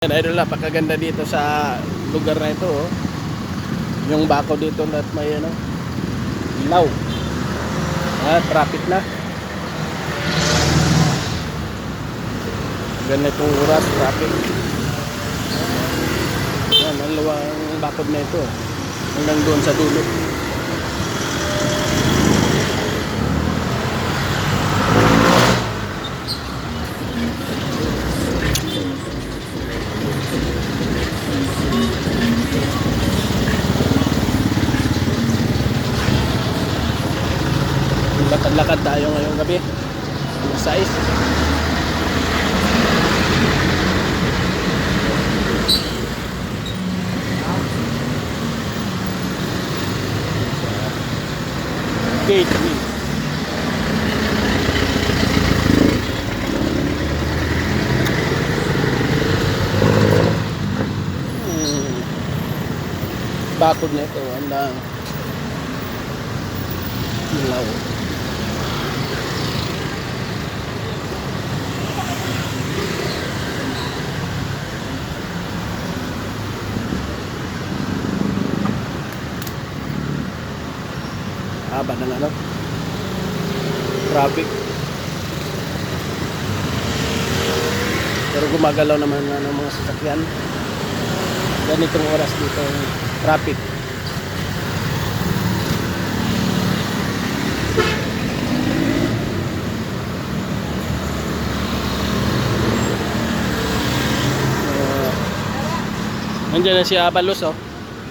Yan, idol, napakaganda dito sa lugar na ito. Oh. Yung bako dito at may ano, ilaw. Ah, traffic na. Ganitong oras, traffic. Yan, ang luwang bakod na ito. Hanggang doon sa dulo. Lakad-lakad tayo ngayong gabi. Alas 6. Gateway. Hmm. Bakod na ito, ang. Ilaw. Haba ng ano? Traffic. Pero gumagalaw naman na ng mga sasakyan. Ganitong oras dito traffic. Uh, nandiyan na si Abalos oh.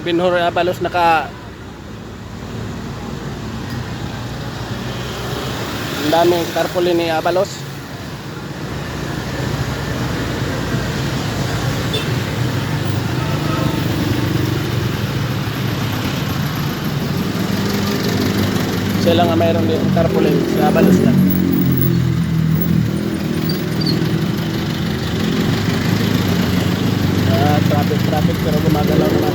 Binhur Abalos naka Ang daming tarpaulin ni Abalos. Siya lang ang mayroon din tarpaulin sa Abalos na. Ah, traffic, traffic pero gumagalaw naman.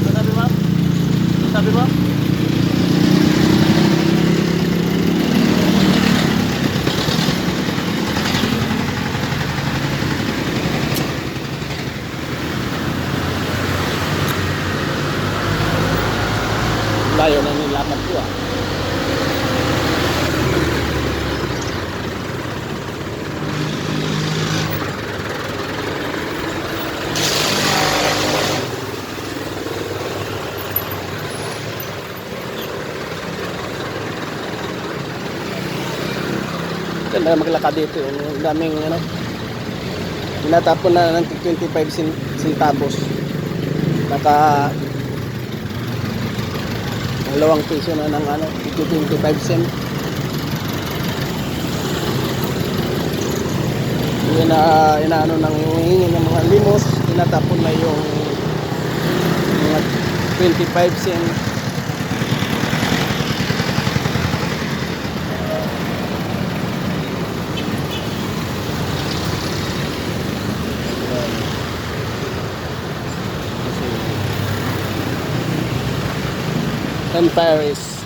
Ano sabi mo? Ano sabi mo? Ko ah. Ganda maglakad dito. Ang daming ano. Tinatapon na ng 25 cent- centavos. Naka dalawang piso na ng ano, 25 cent. Yun na inaano nang hihingi ng mga limos, tinatapon na yung mga 25 cent. In Paris.